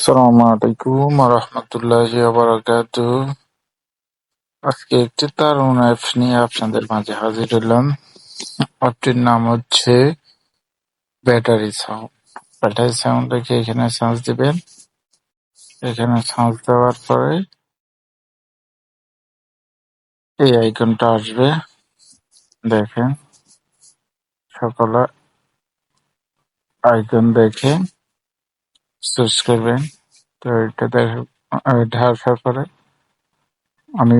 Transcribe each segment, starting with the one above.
আসসালামু আলাইকুম রহমতুল্লাহি বারাকাতু আজকে একটি দারুণ অ্যাপস নিয়ে আপনাদের মাঝে হাজির হলাম। অ্যাপটির নাম হচ্ছে ব্যাটারি সাউন্ড ব্যাটারি সাউন্ড রেখে এখানে সার্চ দিবেন। এখানে সার্চ দেওয়ার পরে এই আইকনটা আসবে। দেখেন, সকলে আইকন দেখে সার্চ করবেন। তো এটা দেখে এটা আসার পরে আমি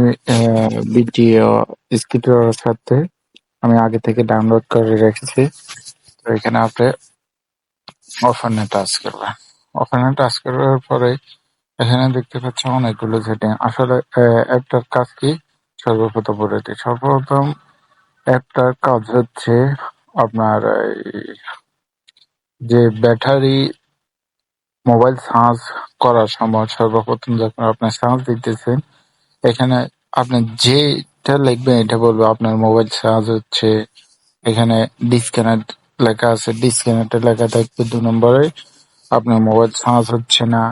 ভিডিও স্ক্রিপ্টের সাথে আমি আগে থেকে ডাউনলোড করে রেখেছি। তো এখানে আপনি ওপেনে টাচ করবেন। ওপেনে টাচ করার পরে এখানে দেখতে পাচ্ছেন অনেকগুলো সেটিং। আসলে অ্যাপটার কাজ কি? সর্বপ্রথম বলে দিই। সর্বপ্রথম অ্যাপটার কাজ হচ্ছে আপনার এই যে ব্যাটারি মোবাইল চার্জ করার সময় সর্বপ্রথম যখন আপনি চার্জ দিতেছেন, এখানে আপনি যেটা লিখবেন, এটা বলবে আপনার মোবাইল চার্জ হচ্ছে, এখানে ডিসকানেক্ট লেখা আছে। ডিসকানেক্ট লেখা থাকবে দু নম্বরে, আপনার মোবাইল চার্জ হচ্ছে না।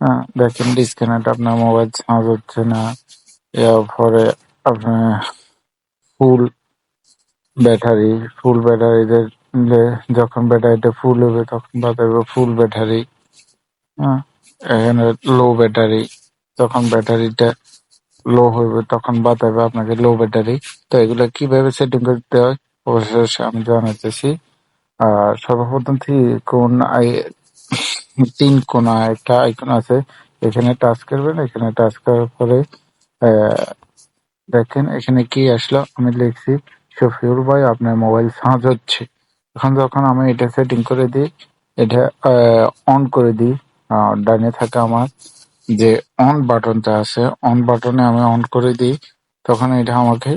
হ্যাঁ দেখেন ডিসকানেক্ট আপনার মোবাইল চার্জ হচ্ছে না। এরপরে আপনার ফুল ব্যাটারি ফুল ব্যাটারি দিলে যখন ব্যাটারিটা ফুল হবে, তখন বাতাবে ফুল ব্যাটারি হ্যাঁ। এখানে লো ব্যাটারি যখন ব্যাটারিটা লো হইবে, তখন বাতাবে আপনাকে লো ব্যাটারি তো এগুলো কীভাবে সেটিং করতে হয়? অবশ্যই আমি জানাতেছি আর সর্বপ্রথম কোন আই, তিন কোনা একটা আইকন আছে। এখানে টাচ করবেন, এখানে টাচ করার পরে দেখেন এখানে কি আসলো? আমি লিখছি, শফিউল ভাই, আপনার মোবাইল চার্জ হচ্ছে। এখন যখন আমি এটা সেটিং করে দিই, এটা অন করে দিই আহ, ডানে থাকা আমার যে অন বাটনটা আছে অন বাটনে আমি অন করে দিই তখন এটা আমাকে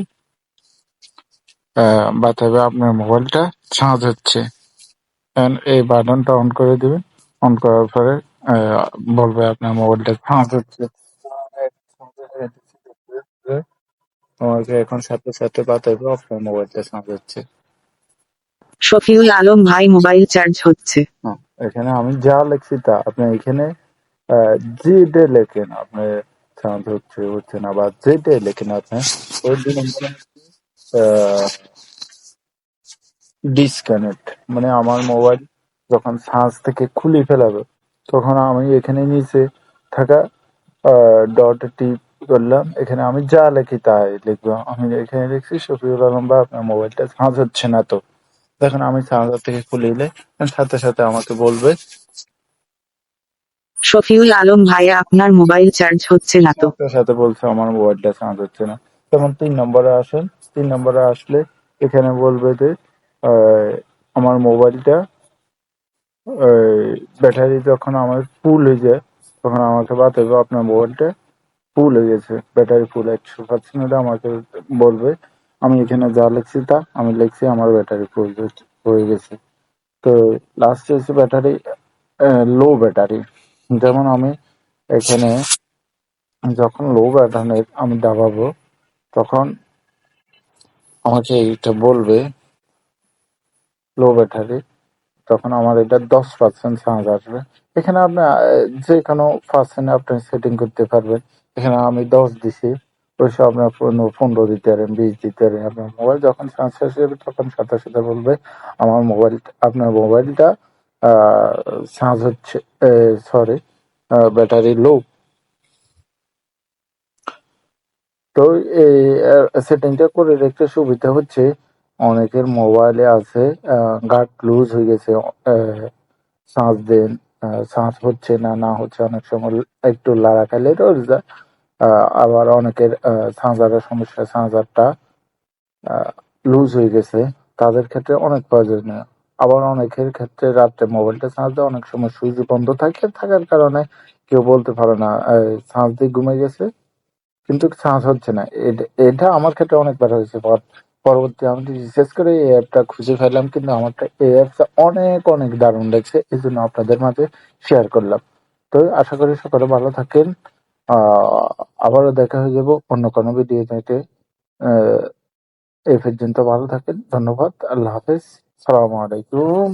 বাতাবে আপনার মোবাইলটা চার্জ হচ্ছে। এই বাটনটা অন করে দিবেন অন করার পরে বলবে আপনার মোবাইলটা চার্জ হচ্ছে। তোমাকে এখন সাথে সাথে বাতাবে আপনার মোবাইলটা চার্জ হচ্ছে। শফিউল আলম ভাই মোবাইল চার্জ হচ্ছে। হ্যাঁ, এখানে আমি যা লিখছি তা আপনি এখানে যেটা লেখেন, আপনি চার্জ হচ্ছে হচ্ছে না, বা যেটা লেখেন আপনি, ওই নম্বরে ডিসকানেক্ট মানে আমার মোবাইল যখন চার্জ থেকে খুলে ফেলাবে, তখন আমি এখানে নিচে থাকা ডট টিপ করলাম, এখানে আমি যা লিখি তাই লিখব। আমি এখানে লিখছি শফিউল আলম বা আপনার মোবাইলটা চার্জ হচ্ছে না তো। দেখেন আমি চার্জার থেকে খুলে দিলে সাথে সাথে আমাকে বলবে। শফিউল আলম ভাইয়া আপনার মোবাইল চার্জ হচ্ছে না তো। সাথে সাথে বলছে আমার মোবাইলটা চার্জ হচ্ছে না। তখন তিন নম্বরে আসেন। তিন নম্বরে আসলে এখানে বলবে যে আমার মোবাইলটা ব্যাটারি যখন আমার ফুল হয়ে যায় তখন আমাকে বাতাবে আপনার মোবাইলটা ফুল হয়ে গেছে। ব্যাটারি ফুল একশো পার্সেন্ট আমাকে বলবে আমি এখানে যা লিখছি তা, আমি লিখছি আমার ব্যাটারি ফুল হয়ে গেছে। তো লাস্ট হচ্ছে ব্যাটারি লো ব্যাটারি যেমন আমি এখানে যখন লো ব্যাটারি আমি দাবাবো, তখন আমাকে এটা বলবে লো ব্যাটারি তখন আমার এটা দশ পার্সেন্ট চার্জ আসবে। এখানে আপনি যে কোনো পার্সেন্ট আপনি সেটিং করতে পারবেন। এখানে আমি দশ দিছি। ওইসব আপনার পনেরো দিতে পারেন, বিশ দিতে পারেন। আপনার মোবাইল যখন শেষ হবে তখন সাথে সাথে বলবে, আমার মোবাইল আপনার মোবাইলটা চার্জ হচ্ছে সরি ব্যাটারি লো তো এই সেটিংটা করে রেখে সুবিধা হচ্ছে, অনেকের মোবাইলে আছে গার্ড লুজ হয়ে গেছে চার্জ দেন চার্জ হচ্ছে না না হচ্ছে, অনেক সময় একটু লাড়া খাইলে আবার অনেকের চার্জারের সমস্যা চার্জারটা লুজ হয়ে গেছে। তাদের ক্ষেত্রে অনেক প্রয়োজনীয়। আবার অনেকের ক্ষেত্রে রাত্রে মোবাইলটা চার্জ দেওয়া অনেক সময় সুইচ বন্ধ থাকে, থাকার কারণে কেউ বলতে পারে না চার্জ দিয়ে ঘুমে গেছে। কিন্তু চার্জ হচ্ছে না। এটা- আমার ক্ষেত্রে অনেকবার হয়েছে। পরবর্তী আমি রিসার্চ করে এই অ্যাপটা খুঁজে ফেললাম কিন্তু আমারটা এই অ্যাপটা অনেক অনেক দারুণ লাগছে। এই জন্য আপনাদের মাঝে শেয়ার করলাম। তো আশা করি সকলে ভালো থাকেন। আবারও দেখা হয়ে যাব। অন্য কোনো ভিডিও থেকে আহ এই পর্যন্ত ভালো থাকেন। ধন্যবাদ। আল্লাহ হাফেজ। সালামু আলাইকুম।